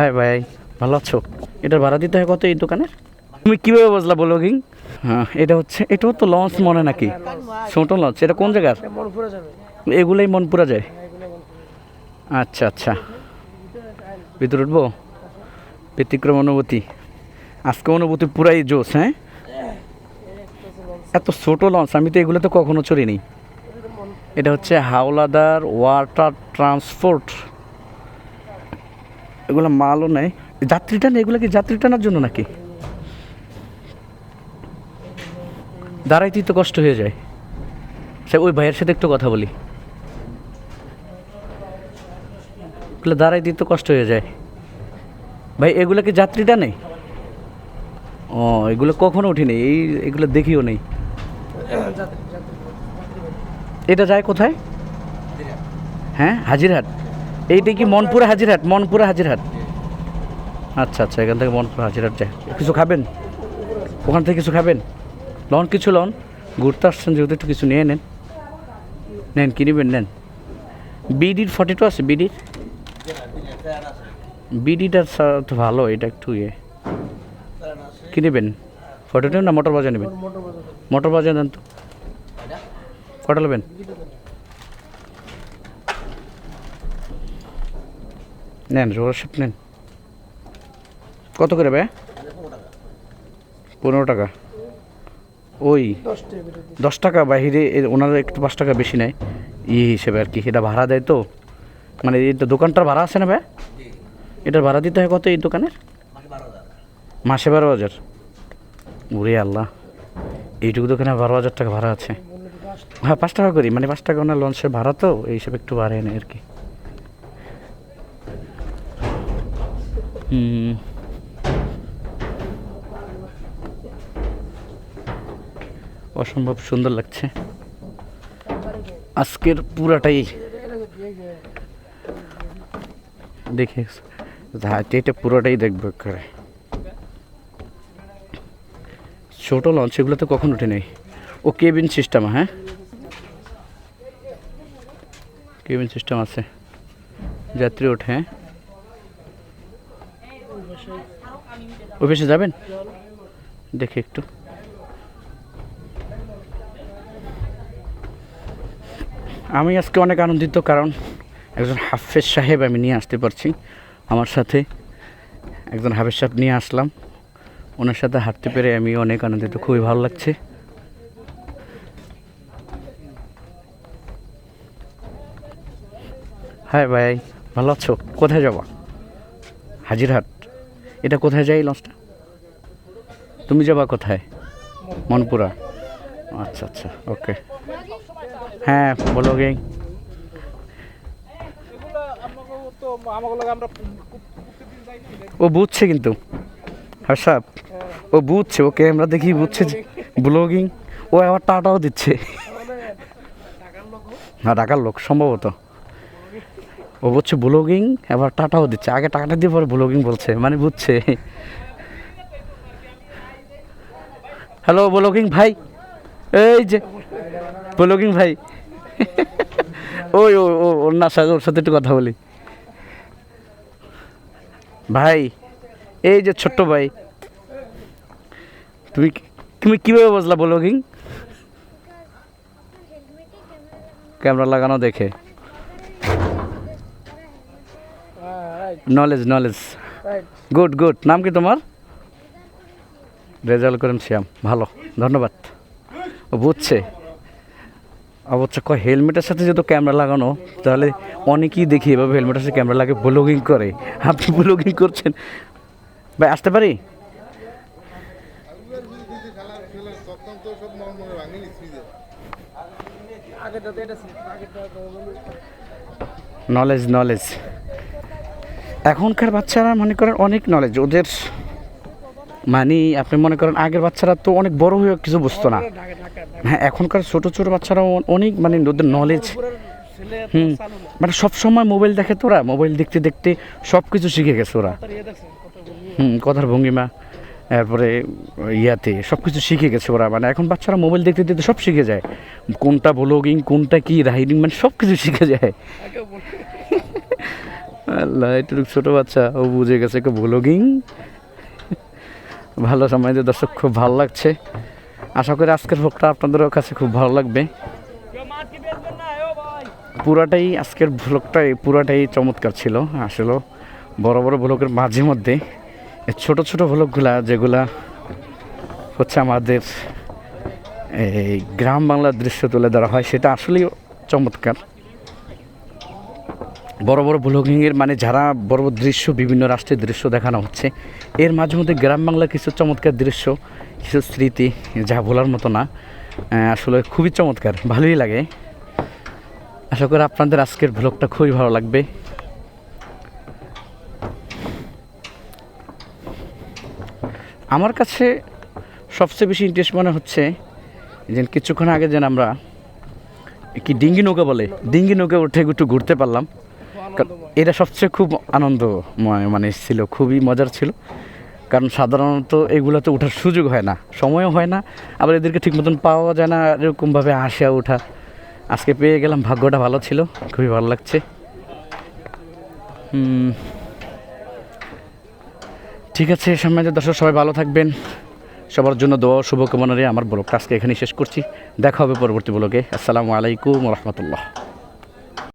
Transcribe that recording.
হ্যাঁ ভাই ভালো আছো? এটার ভাড়া দিতে হয় কত এই দোকানের তুমি কীভাবে বুঝলা বলো কি হ্যাঁ এটা হচ্ছে এটাও তো লঞ্চ মনে নাকি? ছোটো লঞ্চ এটা কোন জায়গার? এগুলোই মন পুরা যায়। আচ্ছা আচ্ছা। ভিতরে উঠবো? ব্যতিক্রম অনুভূতি। আজকে অনুভূতি পুরাই জোশ হ্যাঁ? এত ছোটো লঞ্চ আমি তো এগুলো তো কখনো চড়িনি। এটা হচ্ছে হাওলাদার ওয়াটার ট্রান্সপোর্ট। এগুলো মালও নেই। যাত্রী টান এগুলো কি যাত্রী টানার জন্য নাকি? দাঁড়াইতেই তো কষ্ট হয়ে যায়। সে ওই ভাইয়ের সাথে একটু কথা বলি। এগুলো দাঁড়াই দিতে কষ্ট হয়ে যায়। ভাই এগুলো কি যাত্রীটা নেই? ও এগুলো কখনো উঠিনি। এই এগুলো দেখিও নেই। এটা যায় কোথায়? হ্যাঁ হাজিরহাট। এইটা কি মনপুরা হাজিরহাট? মনপুরা হাজিরহাট। আচ্ছা আচ্ছা এখান থেকে মনপুরা হাজিরহাট যায়। কিছু খাবেন? ওখান থেকে কিছু খাবেন? লন কিছু লন। ঘুরতে আসছেন যেহেতু একটু কিছু নিয়ে নেন। নেন কি নেবেন? নেন। বিডির ফর্টি টু আছে বিডির? বিডিটার তো ভালো এটা একটু ইয়ে। কি নেবেন? ফটো টু না মোটর বাজার নেবেন? মোটর বাজার মোটর বাজার দেন তো। কটা নেবেন? নেন রোশিপ নেন। কত করে বে পনেরো টাকা। ওই দশ টাকা বাহিরে ওনারা একটু পাঁচ টাকা বেশি নেয়। ই হিসেবে আর কি, এটা ভাড়া দেয় তো। মানে এটা দোকানটার ভাড়া আছে না ভাই? এটার ভাড়া দিতে হয় কত এই দোকানের? মাসে বারো হাজার। উরে আল্লাহ। এইটুকু দোকানে বারো হাজার টাকা ভাড়া আছে। হ্যাঁ পাঁচ টাকা করি মানে পাঁচ টাকা ওনার লঞ্চের ভাড়া তো, এই একটু বাড়ে নেয় আর কি। হুম। অসম্ভব সুন্দর লাগছে। আজকের পুরাটাই দেখে এটা পুরোটাই দেখব করে ছোট লঞ্চ এগুলো তো কখন উঠে নেই। ও কেবিন সিস্টেম হ্যাঁ? কেবিন সিস্টেম আছে। যাত্রী ওঠে হ্যাঁ? ওই পাশে যাবেন? দেখি একটু। আমি আজকে অনেক আনন্দিত, কারণ একজন হাফেজ সাহেব আমি নিয়ে আসতে পারছি। আমার সাথে একজন হাফেজ সাহেব নিয়ে আসলাম। ওনার সাথে হাঁটতে পেরে আমি অনেক আনন্দিত, খুবই ভালো লাগছে। হ্যাঁ ভাই, ভালো আছো? কোথায় যাবা? হাজিরহাট? এটা কোথায় যাই লঞ্চটা তুমি যাবা কোথায়? মনপুরা। আচ্ছা আচ্ছা ওকে হ্যাঁ বলো গে ও বুঝছে কিন্তু। হাসাব, ও বুঝছে, ওকে আমরা দেখি বুঝছে ব্লগিং ও আবার টাটাও দিচ্ছে। হ্যাঁ ঢাকার লোক, সম্ভবত। ও বলছে ব্লগিং, এবার টাটাও দিচ্ছে। আগে টাকাটা দিয়ে পরে ব্লগিং বলছে মানে বুঝছে। হ্যালো, ব্লগিং ভাই। এই যে, ব্লগিং ভাই। ওই, ও ওর না, সাথে, ওর সাথে একটু কথা বলি। ভাই, এই যে ছোট্ট ভাই, তুমি তুমি কীভাবে বুঝলা ব্লগিং? ক্যামেরা লাগানো দেখে। নলেজ নলেজ গুড গুড নাম কি তোমার রেজাল্ট করেন শ্যাম ভালো ধন্যবাদ ও বুঝছে। অবশ্য কয় হেলমেটের সাথে যেহেতু ক্যামেরা লাগানো তাহলে অনেকেই দেখি এভাবে হেলমেটের সাথে ক্যামেরা লাগে ব্লগিং করে। আপনি ব্লগিং করছেন? ভাই আসতে পারি? নলেজ নলেজ এখনকার বাচ্চারা মনে করেন অনেক নলেজ ওদের মানে আপনি মনে করেন আগের বাচ্চারা তো অনেক বড় হয়ে কিছু বুঝতো না। হ্যাঁ এখনকার ছোট ছোট বাচ্চারা অনেক মানে ওদের নলেজ হুম মানে সব সময় মোবাইল দেখে তোরা মোবাইল দেখতে দেখতে সব কিছু শিখে গেছে ওরা। হুম, কথার ভঙ্গিমা তারপরে ইয়াতে সব কিছু শিখে গেছে ওরা মানে এখন বাচ্চারা মোবাইল দেখতে দেখতে সব শিখে যায়। কোনটা ব্লগিং কোনটা কি রাইডিং মানে সব কিছু শিখে যায়। আল্লাহ একটু ছোট বাচ্চা, ও বুঝে গেছে একটু ব্লগিং ভালো সময় দর্শক, খুব ভালো লাগছে। আশা করি আজকের ভোগটা আপনাদেরও কাছে খুব ভালো লাগবে। পুরাটাই আজকের ভ্লগটাই পুরাটাই চমৎকার ছিল। আসলে বড় বড় ভ্লগের মাঝে মধ্যে ছোট ছোট ভ্লগগুলা যেগুলা হচ্ছে আমাদের এই গ্রাম বাংলার দৃশ্য তুলে ধরা হয়, সেটা আসলেই চমৎকার। বড় বড় ব্লগিংয়ের মানে যারা বড় বড় দৃশ্য, বিভিন্ন রাষ্ট্রের দৃশ্য দেখানো হচ্ছে, এর মাঝে মধ্যে গ্রাম বাংলার কিছু চমৎকার দৃশ্য, কিছু স্মৃতি যা ভোলার মতো না আসলে খুবই চমৎকার, ভালোই লাগে। আশা করি আপনাদের আজকের ভ্লগটা খুবই ভালো লাগবে। আমার কাছে সবচেয়ে বেশি ইন্টারেস্ট মনে হচ্ছে যে কিছুক্ষণ আগে যেন আমরা কি ডিঙ্গি নৌকা বলে, ডিঙ্গি নৌকা উঠে একটু ঘুরতে পারলাম। এটা সবচেয়ে খুব আনন্দময় মানে ছিল, খুবই মজার ছিল। কারণ সাধারণত এগুলোতে ওঠার সুযোগ হয় না, সময়ও হয় না, আবার এদেরকে ঠিক মতন পাওয়া যায় না, এরকমভাবে আসা ওঠা। আজকে পেয়ে গেলাম, ভাগ্যটা ভালো ছিল, খুবই ভালো লাগছে। ঠিক আছে সামনে যে দর্শক, সবাই ভালো থাকবেন। সবার জন্য দোয়া শুভকামনা নিয়ে আমার ব্লগটা আজকে এখানেই শেষ করছি। দেখা হবে পরবর্তী ব্লগে। আসসালামু আলাইকুম রহমতুল্লাহ।